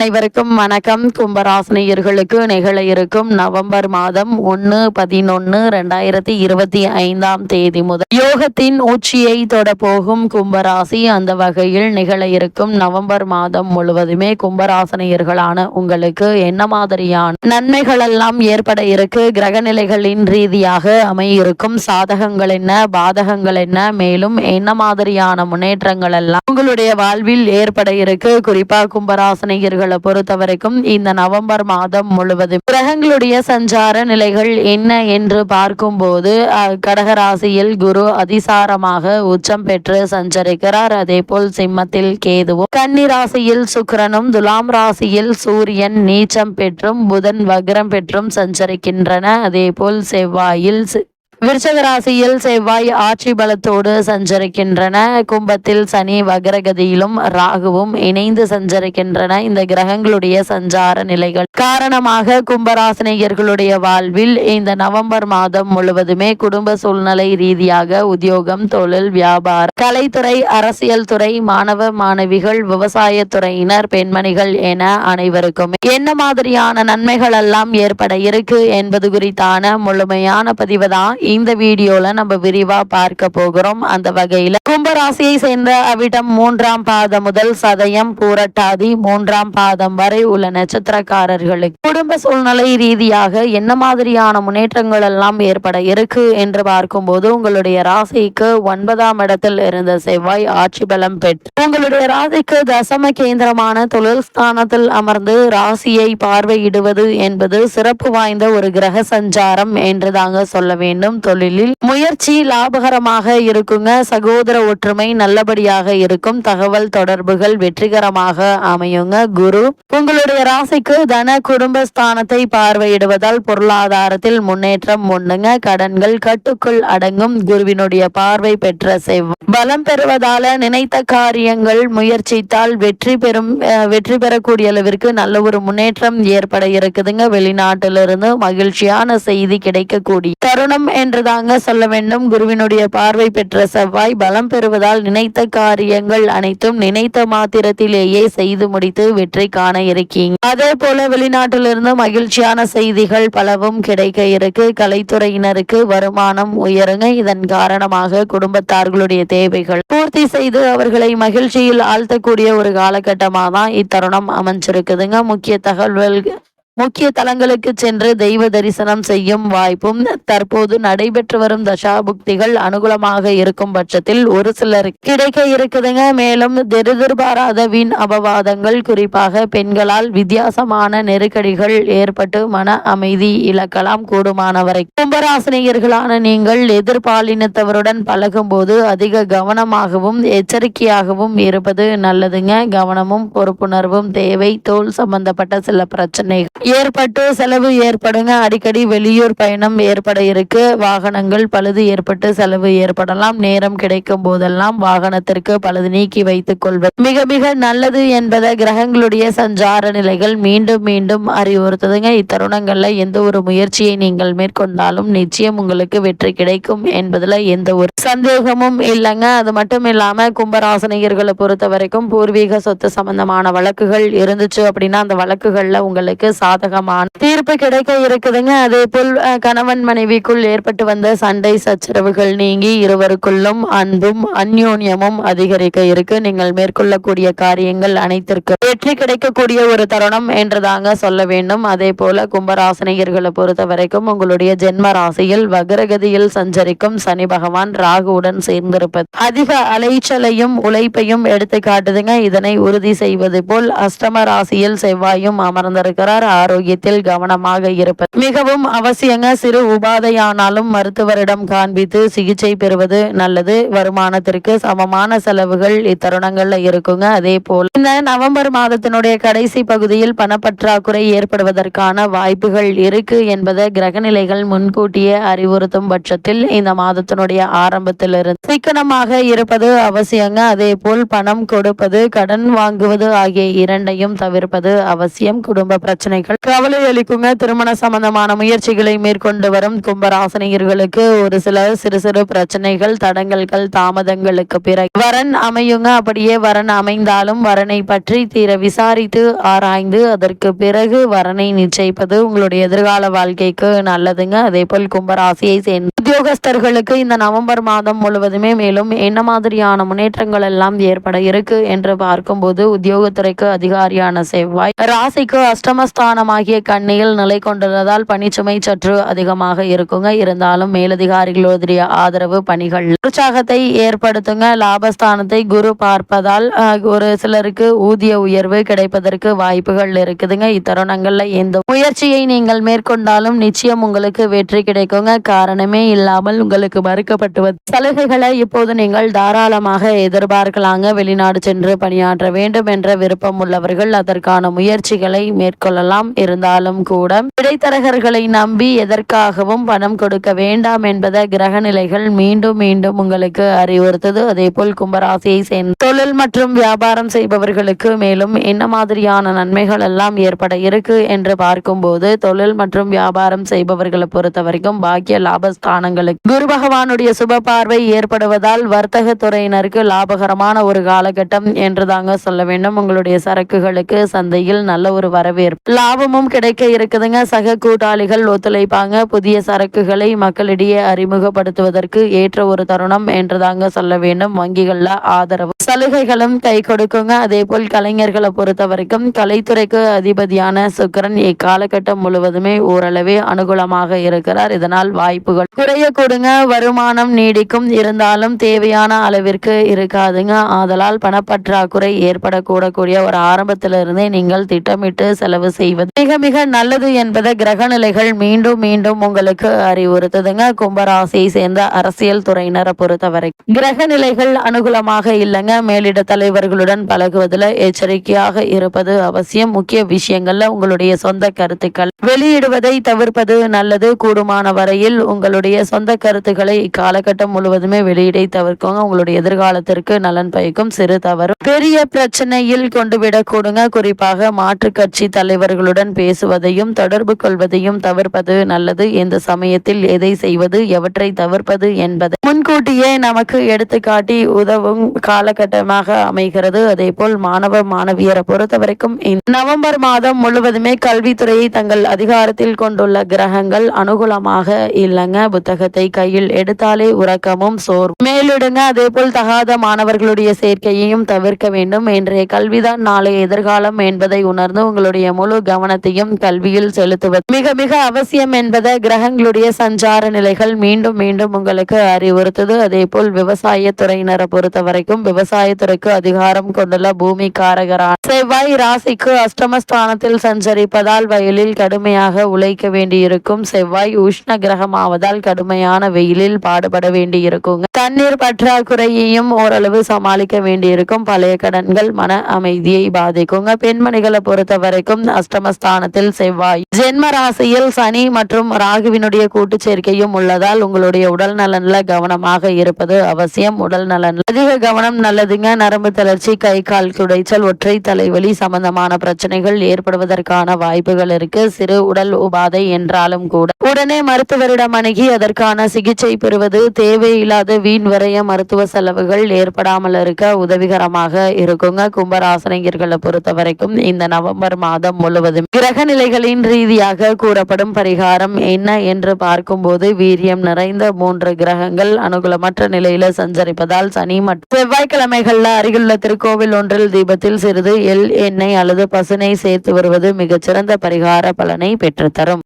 அனைவருக்கும் வணக்கம். கும்பராசினியர்களுக்கு நிகழ இருக்கும் நவம்பர் மாதம் ஒன்று பதினொன்று ரெண்டாயிரத்தி இருபத்தி ஐந்தாம் தேதி முதல் யோகத்தின் உச்சியை தொட போகும் கும்பராசி அந்த வகையில் நிகழ இருக்கும் நவம்பர் மாதம் முழுவதுமே கும்பராசினியர்களான உங்களுக்கு என்ன மாதிரியான நன்மைகள் எல்லாம் ஏற்பட இருக்கு? கிரக நிலைகளின் ரீதியாக அமையிருக்கும் சாதகங்கள் என்ன? பாதகங்கள் என்ன? மேலும் என்ன மாதிரியான முன்னேற்றங்கள் எல்லாம் உங்களுடைய வாழ்வில் ஏற்பட இருக்கு? குறிப்பா கும்பராசினியர்கள் பொறுத்த வரைக்கும் இந்த நவம்பர் மாதம் முழுவதும் கிரகங்களுடைய சஞ்சார நிலைகள் என்ன என்று பார்க்கும்போது கடகராசியில் குரு அதிசாரமாக உச்சம் பெற்று சஞ்சரிக்கிறார். அதே போல் சிம்மத்தில் கேதுவும் கன்னி ராசியில் சுக்கரனும் துலாம் ராசியில் சூரியன் நீச்சம் பெற்றும் புதன் வக்ரம் பெற்றும் சஞ்சரிக்கின்றன. அதே போல் செவ்வாயில் விருச்சக ராசியில் செவ்வாய் ஆட்சி பலத்தோடு சஞ்சரிக்கின்றன. கும்பத்தில் சனி வக்ரகதியிலும் ராகுவும் இணைந்து சஞ்சரிக்கின்றன. இந்த கிரகங்களுடைய சஞ்சார நிலைகள் காரணமாக கும்பராசினியர்களுடைய வாழ்வில் இந்த நவம்பர் மாதம் முழுவதுமே குடும்ப சூழ்நிலை ரீதியாக உத்தியோகம் தொழில் வியாபாரம் கலைத்துறை அரசியல் துறை மாணவ மாணவிகள் விவசாய துறையினர் பெண்மணிகள் என அனைவருக்கும் என்ன மாதிரியான நன்மைகள் எல்லாம் ஏற்பட இருக்கு என்பது குறித்தான முழுமையான பதிவு தான் இந்த வீடியோல நம்ம விரிவா பார்க்க போகிறோம். அந்த வகையில கும்பராசியை சேர்ந்த அவிடம் மூன்றாம் பாதம் முதல் சதயம் பூரட்டாதி மூன்றாம் பாதம் வரை உள்ள நட்சத்திரக்காரர்களுக்கு குடும்ப சூழ்நிலை ரீதியாக என்ன மாதிரியான முன்னேற்றங்கள் எல்லாம் ஏற்பட இருக்கு என்று பார்க்கும்போது உங்களுடைய ராசிக்கு ஒன்பதாம் இடத்தில் இருந்த செவ்வாய் ஆட்சி பலம் பெற்று உங்களுடைய ராசிக்கு தசம கேந்திரமான தொழில் ஸ்தானத்தில் அமர்ந்து ராசியை பார்வையிடுவது என்பது சிறப்பு வாய்ந்த ஒரு கிரக சஞ்சாரம் என்று தாங்க சொல்ல வேண்டும். தொழிலில் முயற்சி லாபகரமாக இருக்குங்க. சகோதர ஒற்றுமை நல்லபடியாக இருக்கும். தகவல் தொடர்புகள் வெற்றிகரமாக அமையுங்க குரு. உங்களுடைய ராசிக்கு தன குடும்ப ஸ்தானத்தை பார்வையிடுவதால் பொருளாதாரத்தில் முன்னேற்றம் உண்டுங்க. கடன்கள் கட்டுக்குள் அடங்கும். குருவினுடைய பார்வை பெற்ற செவ் பலம் பெறுவதால நினைத்த காரியங்கள் முயற்சித்தால் வெற்றி பெறும் வெற்றி பெறக்கூடிய அளவிற்கு நல்ல ஒரு முன்னேற்றம் ஏற்பட இருக்குதுங்க. வெளிநாட்டிலிருந்து மகிழ்ச்சியான செய்தி கிடைக்கக்கூடிய தருணம் என் தாங்க சொல்ல வேண்டும். குருவினுடைய பார்வை பெற்ற செவ்வாய் பலம் பெறுவதால் நினைத்த காரியங்கள் அனைத்தும் நினைத்த மாத்திரத்திலேயே செய்து முடித்து வெற்றி காண இருக்கீங்க அதே போல வெளிநாட்டிலிருந்து மகிழ்ச்சியான செய்திகள் பலவும் கிடைக்க இருக்கு. கலைத்துறையினருக்கு வருமானம் உயருங்க. இதன் காரணமாக குடும்பத்தார்களுடைய தேவைகள் பூர்த்தி செய்து அவர்களை மகிழ்ச்சியில் ஆழ்த்தக்கூடிய ஒரு காலகட்டமாக தான் இத்தருணம் அமைஞ்சிருக்குதுங்க. முக்கிய தகவல்கள் முக்கிய தலங்களுக்கு சென்று தெய்வ தரிசனம் செய்யும் வாய்ப்பும் தற்போது நடைபெற்று வரும் தசாபுக்திகள் அனுகூலமாக இருக்கும் பட்சத்தில் ஒரு சிலர் கிடைக்க இருக்குதுங்க. மேலும் எதிர்பாராத வீண் அபவாதங்கள் குறிப்பாக பெண்களால் வித்தியாசமான நெருக்கடிகள் ஏற்பட்டு மன அமைதி இழக்கலாம் கூடுமானவரை. கும்பராசினியர்களான நீங்கள் எதிர்பாலினத்தவருடன் பழகும்போது அதிக கவனமாகவும் எச்சரிக்கையாகவும் இருப்பது நல்லதுங்க. கவனமும் பொறுப்புணர்வும் தேவை தோல் சம்பந்தப்பட்ட சில பிரச்சனைகள். ஏற்பட்டு செலவு ஏற்படுங்க. அடிக்கடி வெளியூர் பயணம் ஏற்பட இருக்கு. வாகனங்கள் பழுது ஏற்பட்டு செலவு ஏற்படலாம். நேரம் கிடைக்கும் போதெல்லாம் வாகனத்திற்கு பழுது நீக்கி வைத்துக் கொள்வது மிக மிக நல்லது என்பதை கிரகங்களுடைய சஞ்சார நிலைகள் மீண்டும் மீண்டும் அறிவுறுத்துதுங்க. இத்தருணங்கள்ல எந்த ஒரு முயற்சியை நீங்கள் மேற்கொண்டாலும் நிச்சயம் உங்களுக்கு வெற்றி கிடைக்கும் என்பதுல எந்த ஒரு சந்தேகமும் இல்லைங்க. அது மட்டும் இல்லாம கும்பராசனிகர்களை பொறுத்த வரைக்கும் பூர்வீக சொத்து சம்பந்தமான வழக்குகள் இருந்துச்சு அப்படின்னா அந்த வழக்குகள்ல உங்களுக்கு சாதகமான தீர்ப்பு கிடைக்க இருக்குதுங்க. அதே போல் கணவன் மனைவிக்குள் ஏற்பட்டு வந்த சண்டை சச்சரவுகள் நீங்கி இருவருக்குள்ளும் அன்பும் அந்யோன்யமும் அதிகரிக்க இருக்கு. நீங்கள் மேற்கொள்ளக்கூடிய காரியங்கள் அனைத்திற்கு வெற்றி கிடைக்கக்கூடிய ஒரு தருணம் என்றுதாங்க சொல்ல வேண்டும். அதே போல கும்பராசினியர்களை பொறுத்த வரைக்கும் உங்களுடைய ஜென்ம ராசியில் வக்ரகதியில் சஞ்சரிக்கும் சனி பகவான் ராகுவுடன் சேர்ந்திருப்பது அதிக அலைச்சலையும் உழைப்பையும் எடுத்து காட்டுதுங்க இதனை உறுதி செய்வது போல் அஷ்டம ராசியில் செவ்வாயும் அமர்ந்திருக்கிறார். ஆரோக்கியத்தில் கவனமாக இருப்பது மிகவும் அவசியங்க சிறு உபாதையானாலும் மருத்துவரிடம் காண்பித்து சிகிச்சை பெறுவது நல்லது. வருமானத்திற்கு சமமான செலவுகள் இத்தருணங்கள்ல இருக்குங்க. அதே போல் இந்த நவம்பர் மாதத்தினுடைய கடைசி பகுதியில் பணப்பற்றாக்குறை ஏற்படுவதற்கான வாய்ப்புகள் இருக்கு என்பதை கிரகநிலைகள் முன்கூட்டியே அறிவுறுத்தும் பட்சத்தில் இந்த மாதத்தினுடைய ஆரம்பத்திலிருந்து சிக்கனமாக இருப்பது அவசியங்க. அதே போல் பணம் கொடுப்பது கடன் வாங்குவது ஆகிய இரண்டையும் தவிர்ப்பது அவசியம். குடும்ப பிரச்சனைகள் செய்வார்கள் கவலை அளிக்குங்க. திருமண சம்பந்தமான முயற்சிகளை மேற்கொண்டு வரும் கும்பராசனியர்களுக்கு ஒரு சில சிறு சிறு பிரச்சனைகள் தடங்கல்கள் தாமதங்களுக்கு பிறகு. வரன் அமையுங்க. அப்படியே வரன் அமைந்தாலும் வரனை பற்றி தீர விசாரித்து ஆராய்ந்து அதற்கு பிறகு வரனை நிச்சயிப்பது உங்களுடைய எதிர்கால வாழ்க்கைக்கு நல்லதுங்க. அதே போல் கும்பராசியை சேர்ந்த உத்தியோகஸ்தர்களுக்கு இந்த நவம்பர் மாதம் முழுவதுமே மேலும் என்ன மாதிரியான முன்னேற்றங்கள் எல்லாம் ஏற்பட இருக்கு என்று பார்க்கும்போது உத்தியோகத்துறைக்கு அதிகாரியான செவ்வாய் ராசிக்கு அஷ்டமஸ்தானமாகிய கண்ணியில் நிலை கொண்டுள்ளதால் பணிச்சுமை சற்று அதிகமாக இருக்குங்க. இருந்தாலும் மேலதிகாரிகளுடைய ஆதரவு பணிகள். உற்சாகத்தை ஏற்படுத்துங்க. லாபஸ்தானத்தை குரு பார்ப்பதால் ஒரு சிலருக்கு ஊதிய உயர்வு கிடைப்பதற்கு வாய்ப்புகள் இருக்குதுங்க. இத்தருணங்கள்ல எந்த முயற்சியை நீங்கள் மேற்கொண்டாலும் நிச்சயம் உங்களுக்கு வெற்றி கிடைக்குங்க. காரணமே இல்லாமல் உங்களுக்கு மறுக்கப்பட்டு வந்த சலுகைகளை இப்போது நீங்கள் தாராளமாக எதிர்பார்க்கலாங்க. வெளிநாடு சென்று பணியாற்ற வேண்டும் என்ற விருப்பம் உள்ளவர்கள் அதற்கான முயற்சிகளை மேற்கொள்ளலாம். இருந்தாலும் கூட இடைத்தரகர்களை நம்பி எதற்காகவும் பணம் கொடுக்க வேண்டாம் என்பதை கிரக நிலைகள் மீண்டும் மீண்டும் உங்களுக்கு அறிவுறுத்தது. அதே போல் கும்பராசியை சேர்ந்த தொழில் மற்றும் வியாபாரம் செய்பவர்களுக்கு மேலும் என்ன மாதிரியான நன்மைகள் எல்லாம் ஏற்பட இருக்கு என்று பார்க்கும்போது தொழில் மற்றும் வியாபாரம் செய்பவர்களை பொறுத்த வரைக்கும் பாக்கிய லாபஸ்தானங்களுக்கு குரு பகவானுடைய சுப பார்வை ஏற்படுவதால் வர்த்தக துறையினருக்கு லாபகரமான ஒரு காலகட்டம் என்று தாங்க சொல்ல வேண்டும். உங்களுடைய சரக்குகளுக்கு சந்தையில் நல்ல ஒரு வரவேற்பு. லாப லாபமும் கிடைக்க இருக்குதுங்க. சக கூட்டாளிகள் ஒத்துழைப்பாங்க. புதிய சரக்குகளை மக்களிடையே அறிமுகப்படுத்துவதற்கு ஏற்ற ஒரு தருணம் என்றுதாங்க சொல்ல வேண்டும். வங்கிகள்ல ஆதரவு. சலுகைகளும் கை கொடுக்குங்க. அதே போல் கலைஞர்களை பொறுத்த வரைக்கும் கலைத்துறைக்கு அதிபதியான சுக்கரன் இக்காலகட்டம் முழுவதுமே ஓரளவே அனுகூலமாக இருக்கிறார். இதனால் வாய்ப்புகள் குறைய கொடுங்க. வருமானம் நீடிக்கும். இருந்தாலும் தேவையான அளவிற்கு இருக்காதுங்க. ஆதலால் பணப்பற்றாக்குறை ஏற்படக்கூடக்கூடிய ஒரு ஆரம்பத்திலிருந்தே நீங்கள் திட்டமிட்டு செலவு செய்வது மிக மிக நல்லது என்பதை கிரக நிலைகள் மீண்டும் மீண்டும் உங்களுக்கு அறிவுறுத்துதுங்க. கும்பராசியை சேர்ந்த அரசியல் துறையினரை பொறுத்தவரை. கிரக நிலைகள் அனுகூலமாக இல்லைங்க. மேலிட தலைவர்களுடன் பழகுவதில் எச்சரிக்கையாக இருப்பது அவசியம். முக்கிய விஷயங்கள்ல உங்களுடைய சொந்த கருத்துக்கள். வெளியிடுவதை தவிர்ப்பது நல்லது. கூடுமான வரையில் உங்களுடைய சொந்த கருத்துக்களை இக்காலகட்டம் முழுவதுமே வெளியிடை தவிர்க்கோங்க. உங்களுடைய எதிர்காலத்திற்கு நலன் பயக்கும். சிறு தவறு. பெரிய பிரச்சனையில் கொண்டு விடக்கூடுங்க குறிப்பாக மாற்று கட்சி தலைவர்களுடன் பேசுவதையும் தொடர்பு கொள்வதையும் தவிர்ப்பது நல்லது. எந்த சமயத்தில் எதை செய்வது எவற்றை தவிர்ப்பது என்பதை முன்கூட்டியே நமக்கு எடுத்துக்காட்டி உதவும் காலகட்டமாக அமைகிறது. அதே போல் மாணவ மாணவியரை பொறுத்தவரைக்கும் நவம்பர் மாதம் முழுவதுமே கல்வித்துறையை தங்கள் அதிகாரத்தில் கொண்டுள்ள கிரகங்கள் அனுகூலமாக இல்லைங்க. புத்தகத்தை கையில் எடுத்தாலே உறக்கமும் சோர் மேலிடுங்க. அதே போல் தகாத மாணவர்களுடைய சேர்க்கையையும் தவிர்க்க வேண்டும். இன்றைய கல்விதான் நாளைய எதிர்காலம் என்பதை உணர்ந்து உங்களுடைய முழு கவனத்தையும் கல்வியில் செலுத்துவது. மிக மிக அவசியம் என்பதை கிரகங்களுடைய சஞ்சார நிலைகள் மீண்டும் மீண்டும் உங்களுக்கு அறிவுறுத்துது. அதே போல் விவசாய துறையினரை பொறுத்த வரைக்கும் விவசாயத்துறைக்கு அதிகாரம் கொண்டுள்ள பூமி காரகரான செவ்வாய் ராசிக்கு அஷ்டமஸ்தானத்தில் சஞ்சரிப்பதால் வயலில் கடுமையாக உழைக்க வேண்டியிருக்கும் செவ்வாய் உஷ்ண கிரகமாவதால் கடுமையான வெயிலில் பாடுபட வேண்டியிருக்குங்க. தண்ணீர் பற்றாக்குறையையும் ஓரளவு சமாளிக்க வேண்டியிருக்கும். பழைய கடன்கள் மன அமைதியை பாதிக்குங்க. பெண்மணிகளை பொறுத்த வரைக்கும் அஷ்டம அஷ்டமஸ்தானத்தில் செவ்வாய். ஜென்ம ராசியில் சனி மற்றும் ராகுவினுடைய கூட்டு சேர்க்கையும் உள்ளதால் உங்களுடைய உடல் நலன்ல கவனமாக இருப்பது அவசியம். உடல் நலன் அதிக கவனம் நல்லதுங்க. நரம்பு தளர்ச்சி கை கால் துடைச்சல் ஒற்றை தலைவலி சம்பந்தமான பிரச்சனைகள் ஏற்படுவதற்கான வாய்ப்புகள் இருக்கு. சிறு உடல் உபாதை என்றாலும் கூட. உடனே மருத்துவரிடம் அணுகி அதற்கான சிகிச்சை பெறுவது தேவையில்லாத வீண் வரைய மருத்துவ செலவுகள் ஏற்படாமல் இருக்க உதவிகரமாக இருக்குங்க. கும்பராசனைஞர்களை பொறுத்த வரைக்கும் இந்த நவம்பர் மாதம் முழுவதும் கிரக நிலைகளின் ரீதியாக கூறப்படும் பரிகாரம் என்ன என்று பார்க்கும்போது வீரியம் நிறைந்த மூன்று கிரகங்கள் அனுகூலமற்ற நிலையில சஞ்சரிப்பதால் சனி மற்றும் செவ்வாய்க்கிழமைகள்ல அருகிலுள்ள திருக்கோவில் ஒன்றில் தீபத்தில் சிறிது எள் எண்ணெய் அல்லது பசுனை சேர்த்து வருவது மிகச்சிறந்த பரிகார பலனை பெற்றுத்தரும்.